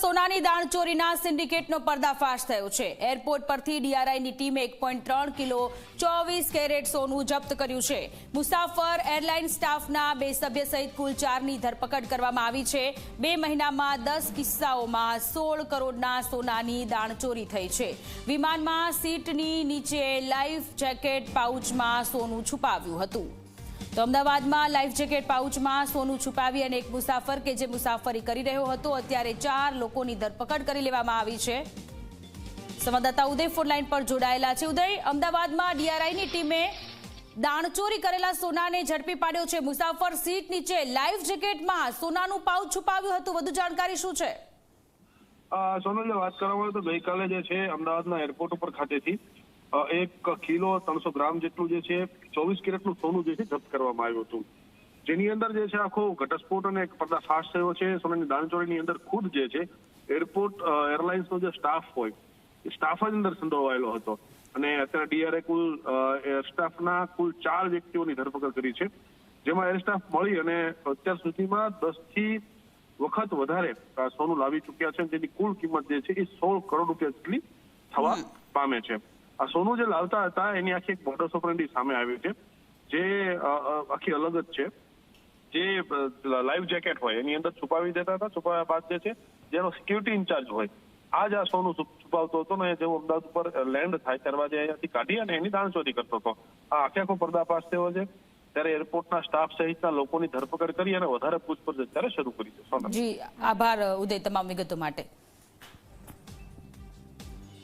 સોનાની દાણચોરીના સિન્ડિકેટનો પર્દાફાશ થયો છે. એરપોર્ટ પરથી ડીઆરઆઈની ટીમે એક કિલો ચોવીસ કેરેટ સોનું જપ્ત કર્યું છે. મુસાફર એરલાઇન સ્ટાફના બે સભ્ય સહિત કુલ ચારની ધરપકડ કરવામાં આવી છે. બે મહિનામાં દસ કિસ્સાઓમાં સોળ કરોડના સોનાની દાણચોરી થઈ છે. વિમાનમાં સીટની નીચે લાઈફ જેકેટ પાઉચમાં સોનું છુપાવ્યું હતું. તો અમદાવાદમાં લાઈફ જેકેટ પાઉચમાં સોનું છુપાવી અને એક મુસાફર કે જે મુસાફરી કરી રહ્યો હતો, અત્યારે ચાર લોકોની ધરપકડ કરી લેવામાં આવી છે. સંવાદદાતા ઉદય લાઈન પર જોડાયેલા છે. ઉદય, અમદાવાદમાં ડીઆરઆઈની ટીમે દાણચોરી કરેલા સોનાને ઝડપી પાડ્યો છે. મુસાફર સીટ નીચે લાઈફ જેકેટમાં સોનાનું પાઉચ છુપાવ્યું હતું. વધુ જાણકારી શું છે? સોનલ વાત કરવામાં આવે તો ગઈકાલે જે છે, અમદાવાદના એરપોર્ટ ઉપર ખાતેથી એક કિલો ત્રણસો ગ્રામ જેટલું જે છે ચોવીસ કેરેટનું સોનું જે છે જપ્ત કરવામાં આવ્યું હતું. જેની અંદર જે છે આખો ઘટસ્ફોટ અને એક પર્દાફાશ થયો છે. સોનાની દાણચોરીની અંદર ખુદ જે છે એરપોર્ટ એરલાઇન્સનો જે સ્ટાફ હોય એ સ્ટાફ જ અંદર સંડોવાયેલો હતો. અને અત્યારે ડીઆરએ કુલ સ્ટાફના કુલ ચાર વ્યક્તિઓની ધરપકડ કરી છે. જેમાં એર સ્ટાફ મળી અને અત્યાર સુધીમાં દસથી વખત વધારે સોનું લાવી ચૂક્યા છે જેની કુલ કિંમત જે છે એ સોળ કરોડ રૂપિયા જેટલી થવા પામે છે. આ સોનું જે લાવતા હતા, એની આખી એક મોડસ ઓપરેન્ડી સામે આવી છે. જે આખી અલગ જ છે. જે લાઈફ જેકેટ હોય, એની અંદર છુપાવી દેતા હતા. છુપાવ્યા બાદ જે છે, જેનો સિક્યુરિટી ઇન્ચાર્જ હોય આ જ આ સોનું છુપાવતો હતો ને જેવું અમદાવાદ ઉપર લેન્ડ થાય ત્યારબાદ અહીંયાથી કાઢી અને એની દાણચોરી કરતો હતો. આ આખે આખો પર્દાફાશ થયો છે. ત્યારે એરપોર્ટના સ્ટાફ સહિતના લોકોની ધરપકડ કરી અને વધારે પૂછપરછ અત્યારે શરૂ કરી છે. જી, આભાર ઉદય, તમામ વિગતો માટે.